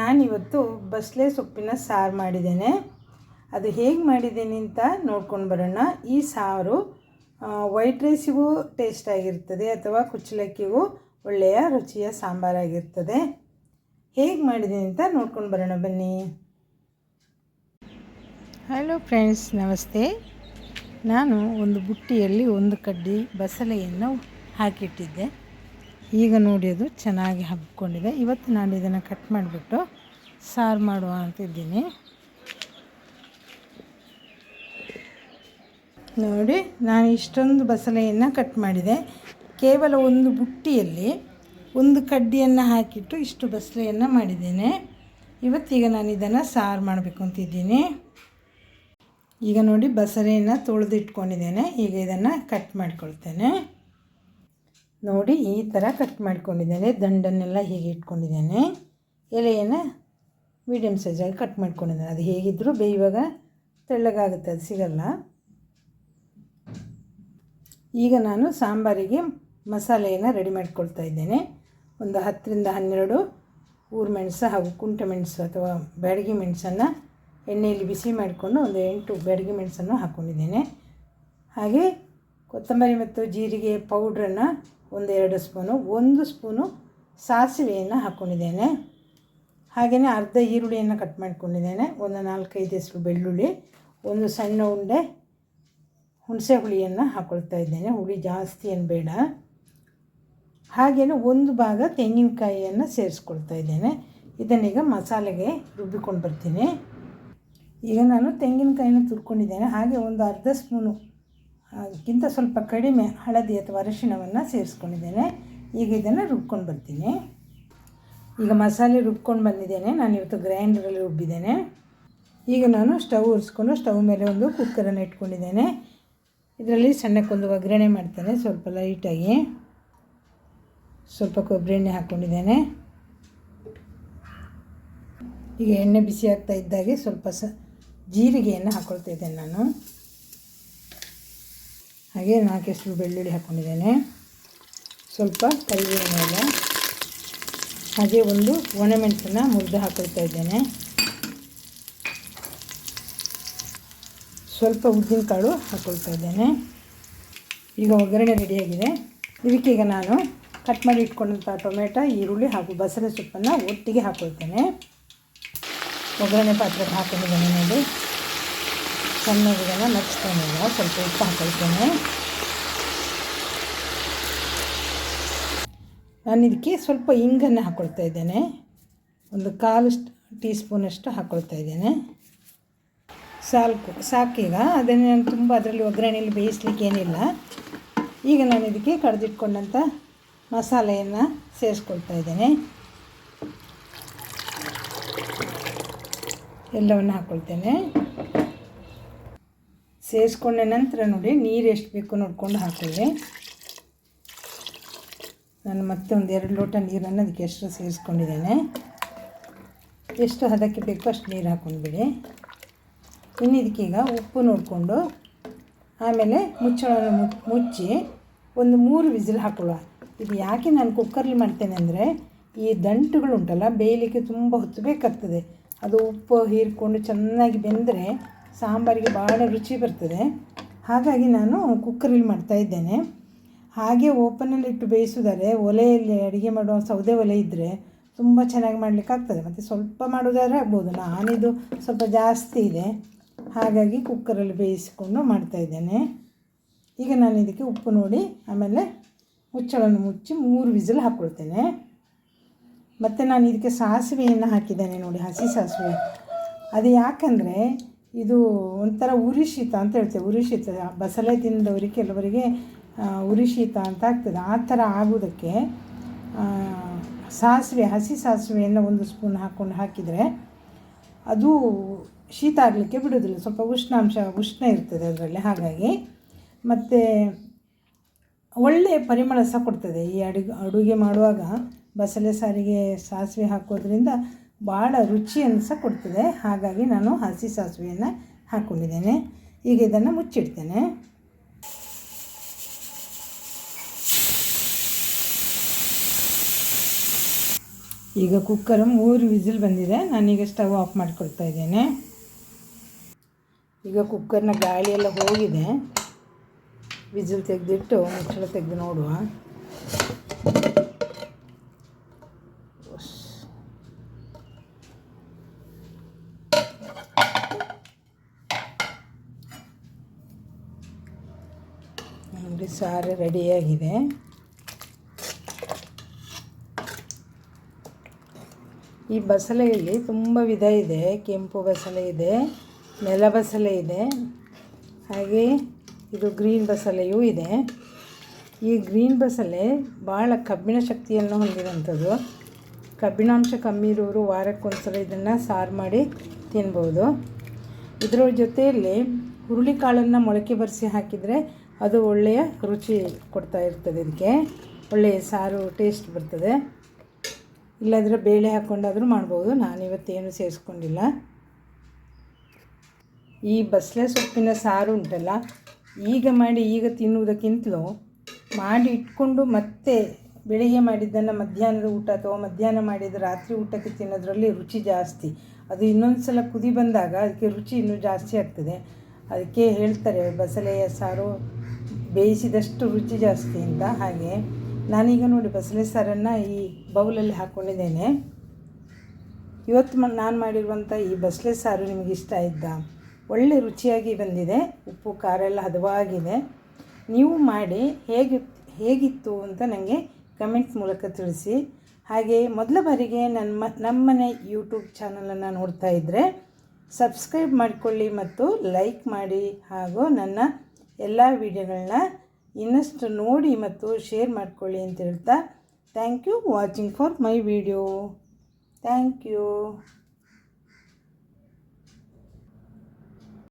ನಾನಿವತ್ತು ಬಸಳೆ ಸೊಪ್ಪಿನ ಸಾರು ಮಾಡಿದ್ದೇನೆ. ಅದು ಹೇಗೆ ಮಾಡಿದ್ದೀನಿ ಅಂತ ನೋಡ್ಕೊಂಡು ಬರೋಣ. ಈ ಸಾರು ವೈಟ್ ರೈಸಿಗೂ ಟೇಸ್ಟ್ ಆಗಿರ್ತದೆ ಅಥವಾ ಕುಚ್ಚಲಕ್ಕಿಗೂ ಒಳ್ಳೆಯ ರುಚಿಯ ಸಾಂಬಾರಾಗಿರ್ತದೆ ಹೇಗೆ ಮಾಡಿದ್ದೀನಿ ಅಂತ ನೋಡ್ಕೊಂಡು ಬರೋಣ ಬನ್ನಿ. ಹಲೋ ಫ್ರೆಂಡ್ಸ್ ನಮಸ್ತೆ. ನಾನು ಒಂದು ಬುಟ್ಟಿಯಲ್ಲಿ ಒಂದು ಕಡ್ಡಿ, ಬಸಳೆಯನ್ನು ಹಾಕಿಟ್ಟಿದ್ದೆ. ಈಗ ನೋಡಿ ಅದು ಚೆನ್ನಾಗಿ ಹಬ್ಕೊಂಡಿದೆ. ಇವತ್ತು ನಾನು ಇದನ್ನು ಕಟ್ ಮಾಡಿಬಿಟ್ಟು ಸಾರು ಮಾಡುವ ಅಂತಿದ್ದೀನಿ ನೋಡಿ, ನಾನು ಇಷ್ಟೊಂದು ಬಸಳೆಯನ್ನು ಕಟ್ ಮಾಡಿದೆ. ಕೇವಲ ಒಂದು ಬುಟ್ಟಿಯಲ್ಲಿ ಒಂದು ಕಡ್ಡಿಯನ್ನು ಹಾಕಿಟ್ಟು ಇಷ್ಟು ಬಸಳೆಯನ್ನು ಮಾಡಿದ್ದೇನೆ. ಇವತ್ತೀಗ ನಾನು ಇದನ್ನು ಸಾರು ಮಾಡಬೇಕು ಅಂತಿದ್ದೀನಿ ಈಗ ನೋಡಿ, ಬಸಳೆಯನ್ನು ತೊಳೆದಿಟ್ಕೊಂಡಿದ್ದೇನೆ. ಈಗ ಇದನ್ನು ಕಟ್ ಮಾಡ್ಕೊಳ್ತೇನೆ. ನೋಡಿ ಈ ಥರ ಕಟ್ ಮಾಡ್ಕೊಂಡಿದ್ದೇನೆ. ದಂಡನ್ನೆಲ್ಲ ಹೀಗೆ ಇಟ್ಕೊಂಡಿದ್ದೇನೆ. ಎಲೆಯನ್ನು ಮೀಡಿಯಮ್ ಸೈಜಾಗಿ ಕಟ್ ಮಾಡ್ಕೊಂಡಿದ್ದೇನೆ. ಅದು ಹೇಗಿದ್ದರೂ ಬೇಯುವಾಗ ತೆಳ್ಳಗಾಗುತ್ತೆ, ಅದು ಸಿಗಲ್ಲ. ಈಗ ನಾನು ಸಾಂಬಾರಿಗೆ ಮಸಾಲೆಯನ್ನು ರೆಡಿ ಮಾಡ್ಕೊಳ್ತಾ ಇದ್ದೇನೆ. ಒಂದು ಹತ್ತರಿಂದ ಹನ್ನೆರಡು ಊರು ಮೆಣಸು ಹಾಗೂ ಕುಂಟೆ ಮೆಣಸು ಅಥವಾ ಬ್ಯಾಡಗಿ ಮೆಣಸನ್ನು ಎಣ್ಣೆಯಲ್ಲಿ ಬಿಸಿ ಮಾಡಿಕೊಂಡು ಒಂದು ಎಂಟು ಬ್ಯಾಡಗಿ ಮೆಣಸನ್ನು ಹಾಕ್ಕೊಂಡಿದ್ದೇನೆ ಹಾಗೆ ಕೊತ್ತಂಬರಿ ಮತ್ತು ಜೀರಿಗೆ ಪೌಡ್ರನ್ನು ಒಂದು ಎರಡು ಸ್ಪೂನು, ಒಂದು ಸ್ಪೂನು ಸಾಸಿವೆಯನ್ನು ಹಾಕ್ಕೊಂಡಿದ್ದೇನೆ ಹಾಗೆಯೇ ಅರ್ಧ ಈರುಳ್ಳಿಯನ್ನು ಕಟ್ ಮಾಡ್ಕೊಂಡಿದ್ದೇನೆ. ಒಂದು ನಾಲ್ಕೈದು ಹೆಸರು ಬೆಳ್ಳುಳ್ಳಿ, ಒಂದು ಸಣ್ಣ ಉಂಡೆ, ಹುಣಸೆ ಹುಳಿಯನ್ನು ಹಾಕ್ಕೊಳ್ತಾ ಇದ್ದೇನೆ. ಹುಳಿ ಜಾಸ್ತಿ ಏನು ಬೇಡ. ಹಾಗೆಯೇ ಒಂದು ಭಾಗ ತೆಂಗಿನಕಾಯಿಯನ್ನು ಸೇರಿಸ್ಕೊಳ್ತಾ ಇದ್ದೇನೆ. ಇದನ್ನೀಗ ಮಸಾಲೆಗೆ ರುಬ್ಬಿಕೊಂಡು ಬರ್ತೀನಿ. ಈಗ ನಾನು ತೆಂಗಿನಕಾಯಿನ ತುರ್ಕೊಂಡಿದ್ದೇನೆ. ಹಾಗೆ ಒಂದು ಅರ್ಧ ಸ್ಪೂನು ಅದಕ್ಕಿಂತ ಸ್ವಲ್ಪ ಕಡಿಮೆ ಹಳದಿ ಅಥವಾ ಅರಿಶಿಣವನ್ನು ಸೇರಿಸ್ಕೊಂಡಿದ್ದೇನೆ. ಈಗ ಇದನ್ನು ರುಬ್ಕೊಂಡು ಬರ್ತೀನಿ. ಈಗ ಮಸಾಲೆ ರುಬ್ಕೊಂಡು ಬಂದಿದ್ದೇನೆ. ನಾನು ಇವತ್ತು ಗ್ರೈಂಡ್ರಲ್ಲಿ ರುಬ್ಬಿದ್ದೇನೆ. ಈಗ ನಾನು ಸ್ಟವ್ ಉರಿಸ್ಕೊಂಡು ಸ್ಟವ್ ಮೇಲೆ ಒಂದು ಕುಕ್ಕರನ್ನು ಇಟ್ಕೊಂಡಿದ್ದೇನೆ. ಇದರಲ್ಲಿ ಸಣ್ಣಕ್ಕೊಂದು ಒಗ್ಗರಣೆ ಮಾಡ್ತೇನೆ. ಸ್ವಲ್ಪ ಲೈಟಾಗಿ ಸ್ವಲ್ಪ ಕೊಬ್ಬರಿ ಎಣ್ಣೆ ಹಾಕ್ಕೊಂಡಿದ್ದೇನೆ ಈಗ ಎಣ್ಣೆ ಬಿಸಿ ಆಗ್ತಾ ಇದ್ದಾಗೆ ಸ್ವಲ್ಪ ಸ ಜೀರಿಗೆಯನ್ನು ಹಾಕ್ಕೊಳ್ತಾ ಇದ್ದೇನೆ ನಾನು. ಹಾಗೆ ನಾಲ್ಕು ಹೆಸರು ಬೆಳ್ಳುಳ್ಳಿ ಹಾಕ್ಕೊಂಡಿದ್ದೇನೆ. ಸ್ವಲ್ಪ ಕರಿಬೇವಿನ ಮೇಲೆ ಹಾಗೆ ಒಂದು ಒಣಮೆಣಸನ್ನು ಮುರಿದು ಹಾಕೊಳ್ತಾ ಇದ್ದೇನೆ. ಸ್ವಲ್ಪ ಉದ್ದಿನಕಾಳು ಹಾಕ್ಕೊಳ್ತಾ ಇದ್ದೇನೆ. ಈಗ ಒಗ್ಗರಣೆ ರೆಡಿಯಾಗಿದೆ ಈಗ ನಾನು ಕಟ್ ಮಾಡಿ ಇಟ್ಕೊಂಡಂಥ ಟೊಮೆಟೊ, ಈರುಳ್ಳಿ ಹಾಗೂ ಬಸಳೆ ಸೊಪ್ಪನ್ನು ಒಟ್ಟಿಗೆ ಹಾಕ್ಕೊಳ್ತೇನೆ ಒಗ್ಗರಣೆ ಪಾತ್ರೆಗೆ ಹಾಕೊಂಡಿದ್ದೇನೆ ನೋಡಿ ಚೆನ್ನಾಗಿ ಇದನ್ನು ಮಚ್ತೇನೆ ಸ್ವಲ್ಪ ಉಪ್ಪು ಹಾಕೊಳ್ತೇನೆ. ನಾನು ಇದಕ್ಕೆ ಸ್ವಲ್ಪ ಇಂಗನ್ನು ಹಾಕ್ಕೊಳ್ತಾ ಇದ್ದೇನೆ. ಒಂದು ಕಾಲು ಟೀ ಸ್ಪೂನಷ್ಟು ಹಾಕ್ಕೊಳ್ತಾ ಇದ್ದೇನೆ. ಸಾಲ್ಕು, ಸಾಕೀಗ ಅದನ್ನು ನಾನು ತುಂಬ ಅದರಲ್ಲಿ ಒಗ್ಗರಣೆಯಲ್ಲಿ ಬೇಯಿಸ್ಲಿಕ್ಕೆ ಏನಿಲ್ಲ. ಈಗ ನಾನು ಇದಕ್ಕೆ ಕಡ್ದಿಟ್ಕೊಂಡಂಥ ಮಸಾಲೆಯನ್ನು ಸೇರಿಸ್ಕೊಳ್ತಾ ಇದ್ದೇನೆ. ಎಲ್ಲವನ್ನು ಹಾಕ್ಕೊಳ್ತೇನೆ ಸೇರಿಸ್ಕೊಂಡ ನಂತರ ನೋಡಿ ನೀರು ಎಷ್ಟು ಬೇಕು ನೋಡ್ಕೊಂಡು ಹಾಕೊಳ್ಳಿ ನಾನು ಮತ್ತೆ ಒಂದು ಎರಡು ಲೋಟ ನೀರನ್ನು ಅದಕ್ಕೆ ಎಷ್ಟು ಸೇರಿಸ್ಕೊಂಡಿದ್ದೇನೆ. ಎಷ್ಟು ಹದಕ್ಕೆ ಬೇಕೋ ಅಷ್ಟು ನೀರು ಹಾಕ್ಕೊಂಡ್ಬಿಡಿ ಇನ್ನು ಇದಕ್ಕೀಗ ಉಪ್ಪು ನೋಡಿಕೊಂಡು ಆಮೇಲೆ ಮುಚ್ಚಳವನ್ನು ಮುಚ್ಚಿ ಒಂದು ಮೂರು ವಿಸಿಲ್ ಹಾಕೊಳ್ಳುವ ಇದು ಯಾಕೆ ನಾನು ಕುಕ್ಕರ್ಲಿ ಮಾಡ್ತೇನೆ ಅಂದರೆ ಈ ದಂಟುಗಳುಂಟಲ್ಲ, ಬೇಯಲಿಕ್ಕೆ ತುಂಬ ಹೊತ್ತು ಬೇಕಾಗ್ತದೆ. ಅದು ಉಪ್ಪು ಹೀರ್ಕೊಂಡು ಚೆನ್ನಾಗಿ ಬೆಂದರೆ ಸಾಂಬಾರಿಗೆ ಭಾಳ ರುಚಿ ಬರ್ತದೆ. ಹಾಗಾಗಿ ನಾನು ಕುಕ್ಕರಲ್ಲಿ ಮಾಡ್ತಾ ಇದ್ದೇನೆ. ಹಾಗೆ ಓಪನಲ್ಲಿ ಇಟ್ಟು ಬೇಯಿಸೋದಾದ್ರೆ ಒಲೆಯಲ್ಲಿ ಅಡುಗೆ ಮಾಡುವ ಸೌದೆ ಒಲೆ ಇದ್ದರೆ ತುಂಬ ಚೆನ್ನಾಗಿ ಮಾಡಲಿಕ್ಕಾಗ್ತದೆ ಮತ್ತು ಸ್ವಲ್ಪ ಮಾಡೋದಾದ್ರೆ ಆಗ್ಬೋದು. ನಾನಿದು ಸ್ವಲ್ಪ ಜಾಸ್ತಿ ಇದೆ. ಹಾಗಾಗಿ ಕುಕ್ಕರಲ್ಲಿ ಬೇಯಿಸಿಕೊಂಡು ಮಾಡ್ತಾಯಿದ್ದೇನೆ ಈಗ ನಾನು ಇದಕ್ಕೆ ಉಪ್ಪು ನೋಡಿ, ಆಮೇಲೆ ಮುಚ್ಚಳನ್ನು ಮುಚ್ಚಿ ಮೂರು ವಿಸಿಲ್ ಹಾಕ್ಕೊಳ್ತೇನೆ ಮತ್ತು ನಾನು ಇದಕ್ಕೆ ಸಾಸಿವೆಯನ್ನು ಹಾಕಿದ್ದೇನೆ ನೋಡಿ, ಹಸಿ ಸಾಸಿವೆ. ಅದು ಯಾಕಂದರೆ ಇದು ಒಂಥರ ಉರಿ ಶೀತ ಅಂತ ಹೇಳ್ತೇವೆ, ಉರಿ ಶೀತ. ಬಸಳೆ ತಿಂದವರಿಗೆ ಕೆಲವರಿಗೆ ಉರಿ ಶೀತ ಅಂತ ಆಗ್ತದೆ. ಆ ಥರ ಆಗೋದಕ್ಕೆ ಸಾಸಿವೆ, ಹಸಿ ಸಾಸಿವೆಯನ್ನು ಒಂದು ಸ್ಪೂನ್ ಹಾಕ್ಕೊಂಡು ಹಾಕಿದರೆ ಅದು ಶೀತ ಆಗಲಿಕ್ಕೆ ಬಿಡೋದಿಲ್ಲ ಸ್ವಲ್ಪ ಉಷ್ಣಾಂಶ, ಉಷ್ಣ ಇರ್ತದೆ ಅದರಲ್ಲಿ, ಹಾಗಾಗಿ. ಮತ್ತು ಒಳ್ಳೆಯ ಪರಿಮಳ ಸಹ ಕೊಡ್ತದೆ. ಈ ಅಡುಗೆ ಅಡುಗೆ ಮಾಡುವಾಗ ಬಸಳೆ ಸಾರಿಗೆ ಸಾಸಿವೆ ಹಾಕೋದ್ರಿಂದ ಭಾಳ ರುಚಿಯನ್ನು ಸಹ ಕೊಡ್ತದೆ. ಹಾಗಾಗಿ ನಾನು ಹಸಿ ಸಾಸಿವೆಯನ್ನು ಹಾಕ್ಕೊಂಡಿದ್ದೇನೆ ಈಗ ಇದನ್ನು ಮುಚ್ಚಿಡ್ತೇನೆ. ಈಗ ಕುಕ್ಕರ್ ಮೂರು ವಿಸಿಲ್ ಬಂದಿದೆ. ನಾನೀಗ ಸ್ಟವ್ ಆಫ್ ಮಾಡಿಕೊಳ್ತಾ ಇದ್ದೇನೆ. ಈಗ ಕುಕ್ಕರ್ನ ಗಾಳಿಯೆಲ್ಲ ಹೋಗಿದೆ. ವಿಸಿಲ್ ತೆಗೆದಿಟ್ಟು ಮುಚ್ಚಳ ತೆಗೆದು ನೋಡುವ. ನೋಡಿ, ಸಾರು ರೆಡಿಯಾಗಿದೆ. ಈ ಬಸಳೆಯಲ್ಲಿ ತುಂಬ ವಿಧ ಇದೆ. ಕೆಂಪು ಬಸಳೆ ಇದೆ, ನೆಲ ಬಸಳೆ ಇದೆ. ಹಾಗೆ ಇದು ಗ್ರೀನ್ ಬಸಳೆಯೂ ಇದೆ. ಈ ಗ್ರೀನ್ ಬಸಳೆ ಭಾಳ ಕಬ್ಬಿಣ ಶಕ್ತಿಯನ್ನು ಹೊಂದಿರುವಂಥದ್ದು. ಕಬ್ಬಿಣಾಂಶ ಕಮ್ಮಿ ಇರೋರು ವಾರಕ್ಕೊಂದ್ಸಲ ಇದನ್ನು ಸಾರು ಮಾಡಿ ತಿನ್ಬೋದು. ಇದರ ಜೊತೆಯಲ್ಲಿ ಹುರುಳಿಕಾಳನ್ನು ಮೊಳಕೆ ಬರೆಸಿ ಹಾಕಿದರೆ ಅದು ಒಳ್ಳೆಯ ರುಚಿ ಕೊಡ್ತಾ ಇರ್ತದೆ ಇದಕ್ಕೆ. ಒಳ್ಳೆಯ ಸಾರು ಟೇಸ್ಟ್ ಬರ್ತದೆ. ಇಲ್ಲಾಂದರೆ ಬೇಳೆ ಹಾಕ್ಕೊಂಡಾದರೂ ಮಾಡ್ಬೋದು. ನಾನಿವತ್ತೇನು ಸೇರಿಸ್ಕೊಂಡಿಲ್ಲ. ಈ ಬಸಳೆ ಸೊಪ್ಪಿನ ಸಾರು ಉಂಟಲ್ಲ, ಈಗ ಮಾಡಿ ಈಗ ತಿನ್ನುವುದಕ್ಕಿಂತಲೂ ಮಾಡಿ ಇಟ್ಕೊಂಡು ಮತ್ತೆ ಬೆಳಿಗ್ಗೆ ಮಾಡಿದ್ದನ್ನು ಮಧ್ಯಾಹ್ನದ ಊಟ ಅಥವಾ ಮಧ್ಯಾಹ್ನ ಮಾಡಿದ ರಾತ್ರಿ ಊಟಕ್ಕೆ ತಿನ್ನೋದ್ರಲ್ಲಿ ರುಚಿ ಜಾಸ್ತಿ. ಅದು ಇನ್ನೊಂದು ಸಲ ಕುದಿ ಬಂದಾಗ ಅದಕ್ಕೆ ರುಚಿ ಇನ್ನೂ ಜಾಸ್ತಿ ಆಗ್ತದೆ. ಅದಕ್ಕೆ ಹೇಳ್ತಾರೆ ಬಸಳೆಯ ಸಾರು ಬೇಯಿಸಿದಷ್ಟು ರುಚಿ ಜಾಸ್ತಿ ಅಂತ ಹಾಗೆ ನಾನೀಗ ನೋಡಿ ಬಸಳೆ ಸಾರನ್ನು ಈ ಬೌಲಲ್ಲಿ ಹಾಕ್ಕೊಂಡಿದ್ದೇನೆ ಇವತ್ತು ಮ, ನಾನು ಮಾಡಿರುವಂಥ ಈ ಬಸಳೆ ಸಾರು ನಿಮಗೆ ಇಷ್ಟ ಆಯಿತಾ? ಒಳ್ಳೆ ರುಚಿಯಾಗಿ ಬಂದಿದೆ. ಉಪ್ಪು, ಖಾರ ಎಲ್ಲ ಹದವಾಗಿದೆ. ನೀವು ಮಾಡಿ ಹೇಗೆ, ಹೇಗಿತ್ತು ಅಂತ ನನಗೆ ಕಮೆಂಟ್ ಮೂಲಕ ತಿಳಿಸಿ. ಹಾಗೆ ಮೊದಲ ಬಾರಿಗೆ ನನ್ನ ನಮ್ಮನೆ ಯೂಟ್ಯೂಬ್ ಚಾನಲನ್ನು ನೋಡ್ತಾ ಇದ್ದರೆ ಸಬ್ಸ್ಕ್ರೈಬ್ ಮಾಡಿಕೊಳ್ಳಿ ಮತ್ತು ಲೈಕ್ ಮಾಡಿ ಹಾಗೂ ನನ್ನ ಎಲ್ಲ ವಿಡಿಯೋಗಳನ್ನ ಇನ್ನಷ್ಟು ನೋಡಿ ಮತ್ತು ಶೇರ್ ಮಾಡ್ಕೊಳ್ಳಿ ಅಂತ ಹೇಳ್ತಾ thank you watching for my video thank you